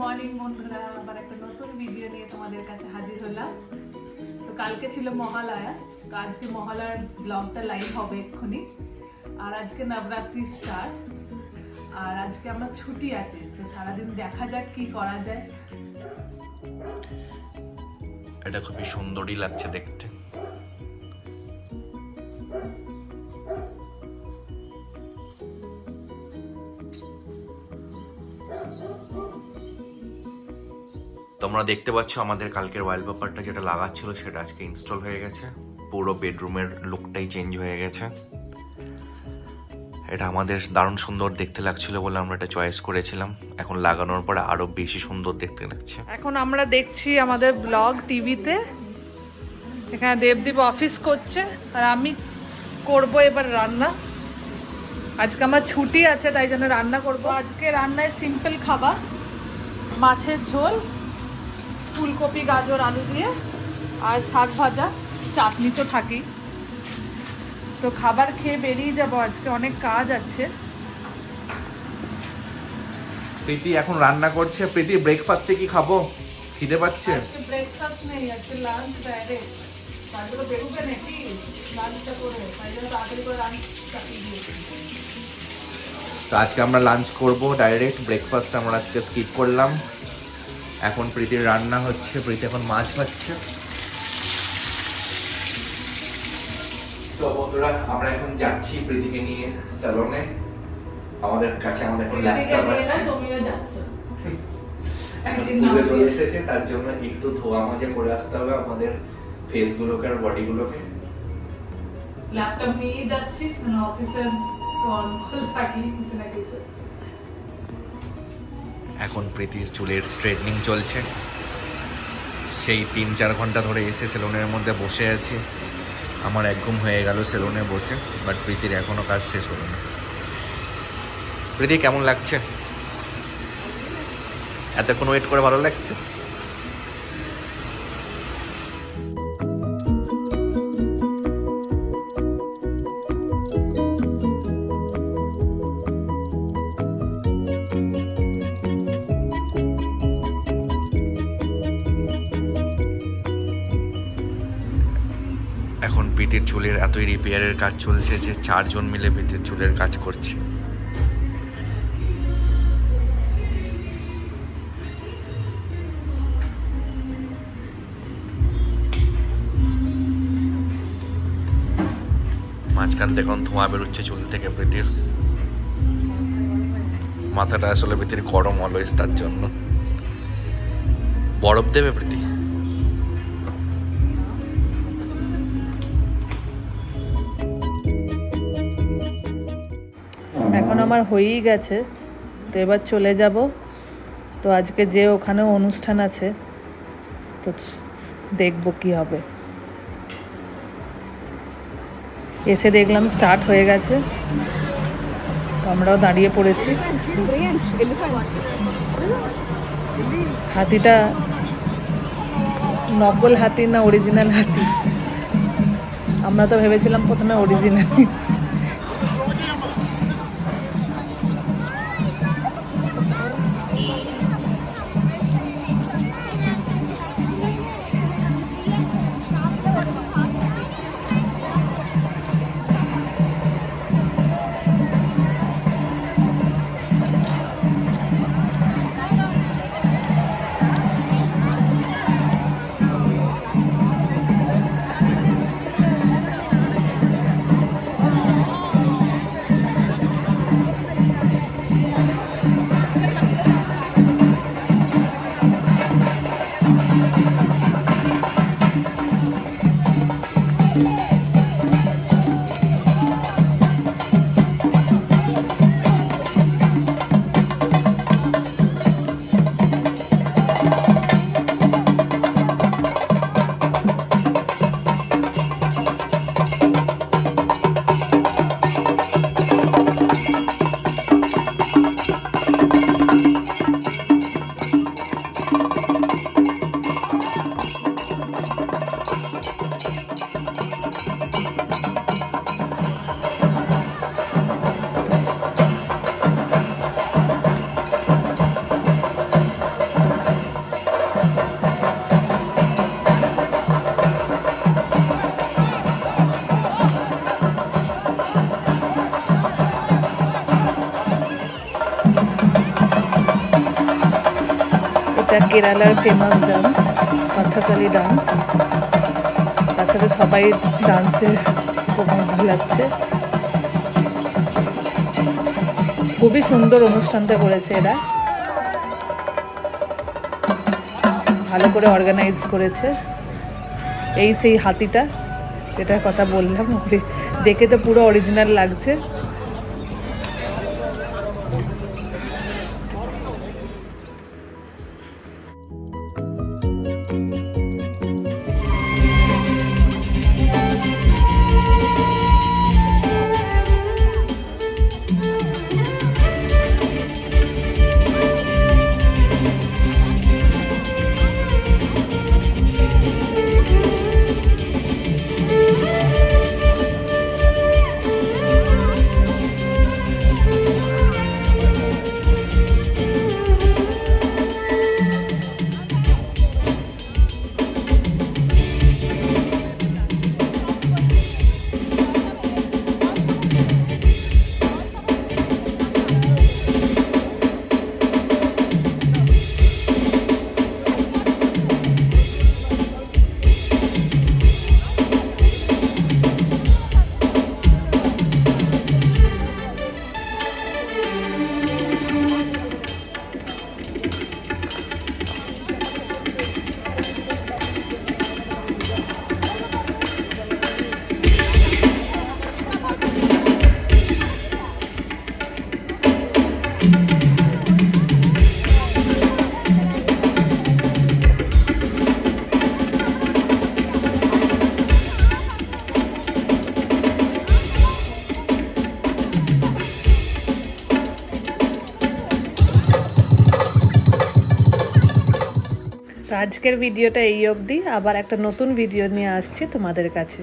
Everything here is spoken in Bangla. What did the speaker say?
মর্নিং বন্ধুরা, আবার একটা নতুন ভিডিও নিয়ে তোমাদের কাছে হাজির হলাম। তো কালকে ছিল মহালয়া, তো আজকে মহালয়ার ব্লগটা লাইভ হবে এক্ষুনি। আর আজকে নবরাত্রি স্টার্ট আর আজকে আমরা ছুটি আছে, তো সারাদিন দেখা যাক কি করা যায়। এটা খুবই সুন্দরই লাগছে দেখতে। তোমরা দেখতে পাচ্ছ আমাদের কালকের ওয়ালপেপারটা যেটা লাগাচ্ছিল, সেটা আজকে ইনস্টল হয়ে গেছে। পুরো বেডরুমের লুকটাই চেঞ্জ হয়ে গেছে। এটা আমাদের দারুণ সুন্দর দেখতে লাগছিল বলে আমরা এটা চয়েস করেছিলাম। এখন লাগানোর পরে আরও বেশি সুন্দর দেখতে লাগছে। এখন আমরা দেখছি আমাদের ব্লগ টিভিতে এখানে দেবদীপ অফিস করছে, আর আমি করব এবার রান্না। আজকে আমার ছুটি আছে, তাই জন্য রান্না করব। আজকে রান্নায় সিম্পল খাবার, মাছের ঝোল ফুলকপি গাজর আলু দিয়ে আর শাক ভাজা চাটনি তো থাকেই। তো খাবার খেয়ে বেরিয়ে যাব আজকে অনেক কাজ আছে। প্রীতি এখন রান্না করছে। প্রীতি ব্রেকফাস্টে কি খাব? খিদে পাচ্ছে? আজকে ব্রেকফাস্ট নেই আজকে লাঞ্চ ডাইরেক্ট তারপরে বেরোবে নাকি? লাঞ্চটা করে তাই জন্য তাড়াতাড়ি করে লাঞ্চ চাপিয়ে দিয়েছি। তো আজকে আমরা লাঞ্চ করব ডাইরেক্ট ব্রেকফাস্ট আমরা আজকে স্কিপ করলাম। এখন প্রীতির রান্না হচ্ছে প্রীতি এখন মাছ পাচ্ছে তো বন্ধুরা আমরা এখন যাচ্ছি প্রীতিকে নিয়ে স্যালনে আমাদের কাছে আমাদের এখন ল্যাপটপ আছে। এখন পুজো চলে এসেছে তার জন্য একটু ধোয়া মাজা করে আসতে হবে আমাদের ফেসগুলোকে আর বডিগুলোকে ল্যাপটপ নিয়ে যাচ্ছি মানে অফিসের অন থাকি কিছু না কিছু। এখন প্রীতির চুলের স্ট্রেটনিং চলছে। সেই তিন চার ঘণ্টা ধরে এসে সেলুনের মধ্যে বসে আছি। আমার একদম হয়ে গেল সেলুনে বসে বাট প্রীতির এখনও কাজ শেষ হলো না। প্রীতি, কেমন লাগছে? এতক্ষণ ওয়েট করে ভালো লাগছে? এখন প্রীতির চুলের এতই রিপেয়ারের কাজ চলছে যে চারজন মিলে প্রীতির চুলের কাজ করছে। মাঝখান এখন ধোঁয়া বেরোচ্ছে চুল থেকে প্রীতির। মাথাটা আসলে প্রীতির গরম অলওয়েজ তার জন্য। বরফ দেবে প্রীতি? আমার হয়েই গেছে। তো এবার চলে যাব। তো আজকে যে ওখানে অনুষ্ঠান আছে, তো দেখব কি হবে। এসে দেখলাম স্টার্ট হয়ে গেছে। তো আমরাও দাঁড়িয়ে পড়েছি। হাতিটা নকল হাতি না অরিজিনাল হাতি? আমরা তো ভেবেছিলাম প্রথমে অরিজিনাল কেরালার ফেমাস ডান্স কথাকালি ডান্স সাথে সবাই ডান্সে কোমর ভুলাচ্ছে খুবই সুন্দর অনুষ্ঠানটা করেছে এরা। ভালো করে অর্গানাইজ করেছে। এই সেই হাতিটা, যেটার কথা বললাম দেখে তো পুরো অরিজিনাল লাগছে। তো আজকের ভিডিওটা এই অবধি। আবার একটা নতুন ভিডিও নিয়ে আসছি তোমাদের কাছে।